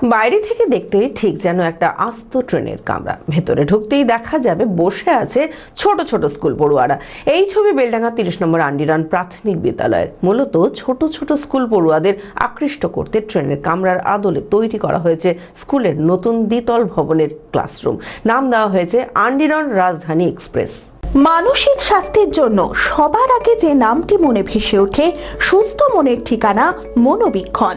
বাইরে থেকে দেখতে ঠিক যেন একটা আস্ত ট্রেনের কামরা। ভেতরে ঢুকতেই দেখা যাবে বসে আছে ছোট ছোট স্কুল পড়ুয়ারা। এই ছবি বেলডাঙ্গা তিরিশ নম্বর আন্ডিরান প্রাথমিক বিদ্যালয়ের। মূলত ছোট ছোট স্কুল পড়ুয়াদের আকৃষ্ট করতে ট্রেনের কামরার আদলে তৈরি করা হয়েছে স্কুলের নতুন দ্বিতল ভবনের ক্লাসরুম। নাম দেওয়া হয়েছে আন্ডিরন রাজধানী এক্সপ্রেস। মানসিক স্বাস্থ্যের জন্য সবার আগে যে নামটি মনে ভেসে ওঠে, সুস্থ মনের ঠিকানা মনোবীক্ষণ।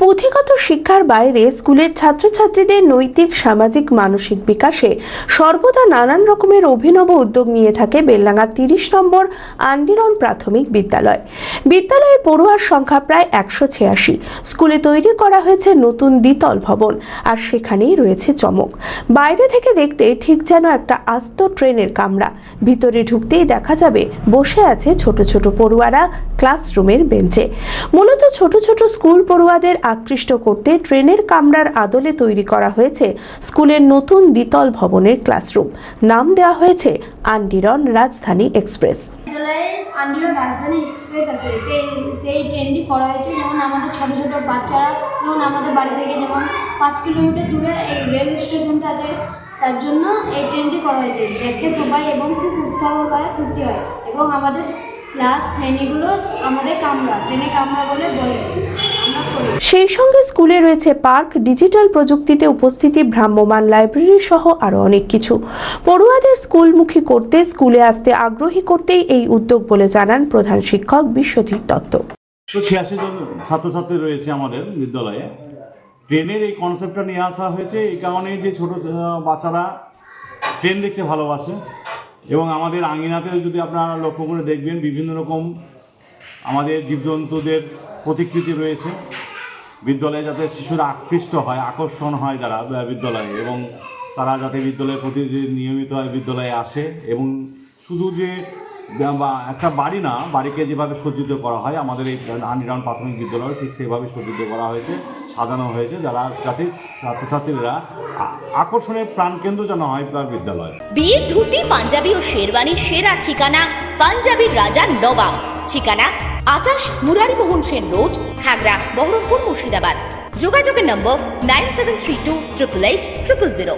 পুঁথিগত শিক্ষার বাইরে স্কুলের ছাত্রছাত্রীদের নৈতিক, সামাজিক, মানসিক বিকাশে সর্বদা নানান রকমের অভিনব উদ্যোগ নিয়ে থাকে বেলডাঙ্গা তিরিশ নম্বর আন্ডিরন প্রাথমিক বিদ্যালয়। বিদ্যালয়ে পড়ুয়ার সংখ্যা প্রায় একশো ছিয়াশি। স্কুলে তৈরি করা হয়েছে নতুন দ্বিতল ভবন আর সেখানেই রয়েছে চমক। বাইরে থেকে দেখতে ঠিক যেন একটা আস্ত ট্রেনের কামরা। ভিতরে ঢুকতেই দেখা যাবে বসে আছে ছোট ছোট পড়ুয়ারা ক্লাসরুমের বেঞ্চে। মূলত ছোট ছোট স্কুল পড়ুয়াদের আকৃষ্ট করতে ট্রেনের কামরার আদলে তৈরি করা হয়েছে স্কুলের নতুন দ্বিতল ভবনের ক্লাসরুম। নাম দেওয়া হয়েছে আন্ডিরন রাজধানী এক্সপ্রেস। বিদ্যালয়ে আন্ডিরো রাজধানী এক্সপ্রেস আছে। সেই সেই ট্রেনটি করা হয়েছে যেমন আমাদের ছোট বাচ্চারা, যেমন আমাদের বাড়ি থেকে যেমন পাঁচ কিলোমিটার দূরে এই রেল স্টেশনটা আছে, তার জন্য এই ট্রেনটি করা হয়েছে। দেখে সবাই এবং খুব উৎসাহ হয় খুশি হয়। এবং আমাদের ক্লাস শ্রেণীগুলো আমাদের কামরা ট্রেনে কামরা বলে বলে। সেই সঙ্গে স্কুলে রয়েছে পার্ক ডিজিটাল প্রযুক্তিতে উপস্থিতি ভ্রাম্যমান লাইব্রেরি সহ আরও অনেক কিছু। পড়ুয়াদের স্কুলমুখী করতে স্কুলে আসতে আগ্রহী করতেই এই উদ্যোগ বলে জানান প্রধান শিক্ষক বিশ্বজিৎ দত্ত। একশো ছিয়াশি জন ছাত্রছাত্রী রয়েছে আমাদের বিদ্যালয়ে। ট্রেনের এই কনসেপ্টটা নিয়ে আসা হয়েছে এই কারণে যে ছোট বাচ্চারা ট্রেন দেখতে ভালোবাসে। এবং আমাদের আঙিনাতে যদি আপনারা লক্ষ্য করে দেখবেন, বিভিন্ন রকম আমাদের জীবজন্তুদের প্রতিকৃতি রয়েছে। বিদ্যালয়ে যাতে শিশুরা আকৃষ্ট হয়, আকর্ষণ হয় তারা বিদ্যালয়ে এবং তারা যাতে বিদ্যালয়ে প্রতিদিন নিয়মিত বিদ্যালয়ে আসে এবং শুধু যে একটা বাড়ি না, বাড়িকে যেভাবে সজ্জিত করা হয়, আমাদের এই আন্ডিরাউন্ড প্রাথমিক বিদ্যালয় ঠিক সেভাবে সজ্জিত করা হয়েছে, সাজানো হয়েছে, যারা যাতে ছাত্রছাত্রীরা আকর্ষণের প্রাণকেন্দ্র যেন হয় তার বিদ্যালয়। বিয়ের ধুতি, পাঞ্জাবি ও শেরওয়ানির সেরা ঠিকানা পাঞ্জাবির রাজা নবাব। ঠিকানা আটাশ মুরারিমোহন সেন রোড, খাগড়া, বহরমপুর মুর্শিদাবাদ। যোগাযোগের number nine seven three two triple eight triple zero.